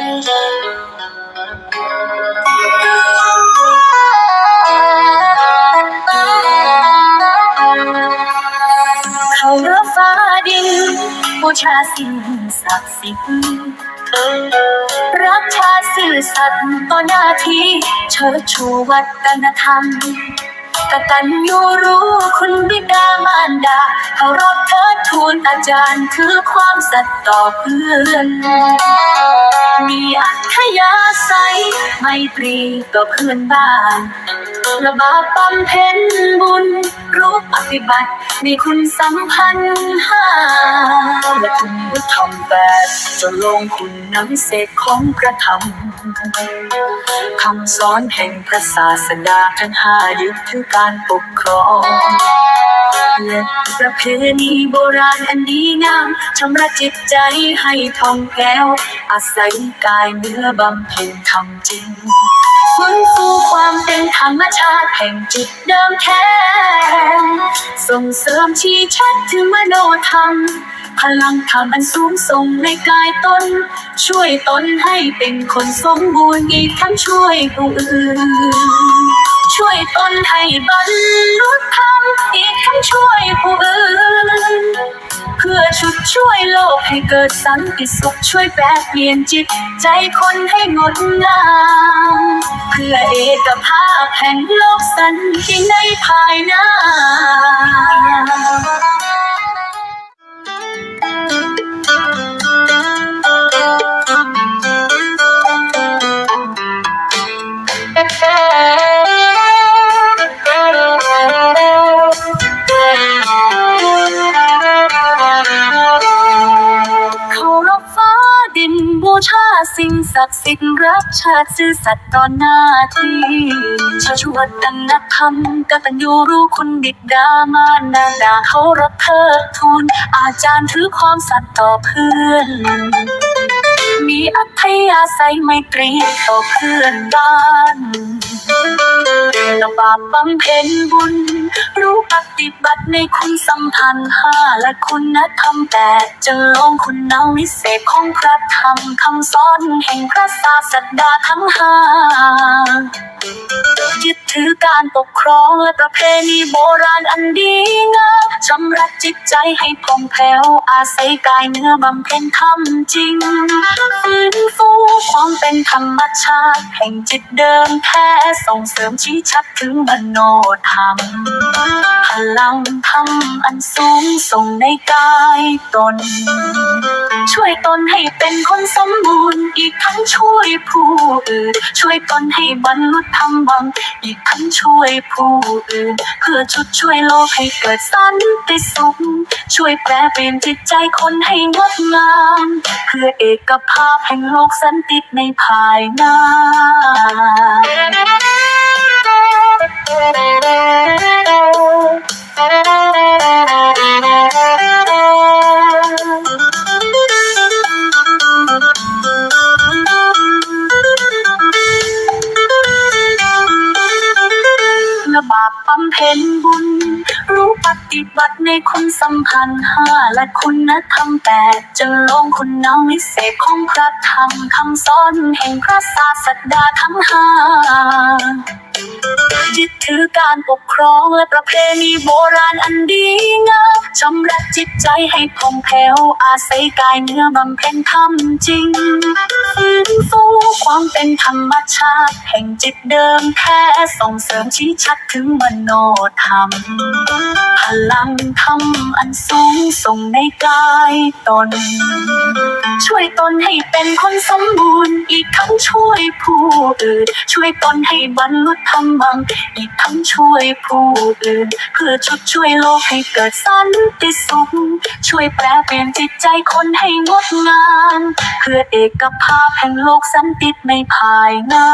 เขาเรือฟ้าดินบูชาสิ่งศักดิ์สิทธิ์รักชาติสื่อสัตย์ต่อหน้าที่เชิดชูวัฒนธรรม กตัญญูรู้คุณบิดามารดาเคารพเธอทูลอาจารย์คือความสัตย์ต่อเพื่อน มีอัธยาศัย ไมตรีต่อเพื่อนบ้าน ระบาปบำเพ็ญบุญ รู้ปฏิบัติ มีคุณสัมพันธ์ห้าและคุณธรรมแปดจนลงคุณน้ำเศษของพระธรรมคำสอนแห่งพระศาสดาทั้งห้ายึดถือการปกครองและประเพณีโบราณอันดีงามชำระจิตใจให้ท่องแก้ว อาศัยกายเนื้อบำเพ็ญธรรมจริง ฟื้นฟูความเป็นธรรมชาติแห่งจิตเดิมแท้ส่งเสริมชี้ชัดถึงมโนธรรม พลังธรรมอันสูงส่งในกายตน ช่วยตนให้เป็นคนสมบูรณ์อีกทั้งช่วยผู้อื่น ช่วยตนให้บรรลุธรรมอีกทั้งช่วยผู้อื่น เพื่อชุดช่วยโลกให้เกิดสันติสุขช่วยแปลเปลี่ยนจิต ใจคนให้งดงาม เพื่อเอกภาพแห่งโลกสันติในภายหน้า สิ่งศัดสิทธิ์รักชาติซื่อสัตย์ต่อหน้าที่ชาชวัฒนธรรมกตัญญูรู้คุณบิดามารดาดาเขารับเทิดทูน อาจารย์ถือความสัตย์ต่อเพื่อน มีอัธยาศัยไมตรีต่อเพื่อนบ้าน บาปบำเพ็ญบุญ รู้ปฏิบัติในคุณสัมพันธ์ห้าและคุณธรรมแปดจะลงคุณเอาวิเศษของพระธรรมคำสอนแห่งพระศาสดาทั้งห้ายึดถือการปกครองและประเพณีโบราณอันดีงามชำระจิตใจให้ผ่องแผ้วอาศัยกายเนื้อบำเพ็ญธรรมจริง ธรรมชาติแห่งจิตเดิมแท้ส่งเสริมชี้ชัดถึงมโนธรรม พลังธรรมอันสูงส่งในกายตน ช่วยตนให้เป็นคนสมบูรณ์ อีกทั้งช่วยผู้อื่น ช่วยตนให้บรรลุธรรมบัง อีกทั้งช่วยผู้อื่น เพื่อชุดช่วยโลกให้เกิดสันติสุข ช่วยแปลเปลี่ยนจิตใจคนให้งดงาม เพื่อเอกภาพแห่งโลกสันติในภายหน้า เพ็ญบุญ รู้ปฏิบัติในคุณสัมพันธ์ห้าและคุณธรรมแปดจะลงคุณเอาวิเศษของพระธรรมคำสอนแห่งพระศาสดาทั้งห้ายึดถือการปกครองและประเพณีโบราณอันดีงาม ชำระจิตใจให้พองแผ้วอาศัยกายเนื้อบำเพ็ญธรรมจริงฟื้นฟูความเป็นธรรมชาติ แห่งจิตเดิมแท้ส่งเสริมชี้ชัดถึงมโนธรรม พลังธรรมอันสูงส่งในกายตนช่วยตนให้เป็นคนสมบูรณ์ อีกทั้งช่วยผู้อื่น ช่วยตนให้บรรลุธรรมบัง อีกทั้งช่วยผู้อื่น เพื่อชุดช่วยโลกให้เกิดสันติสุข ช่วยแปลเปลี่ยนจิตใจคนให้งดงาม เพื่อเอกภาพแห่งโลกสันติในภายหน้า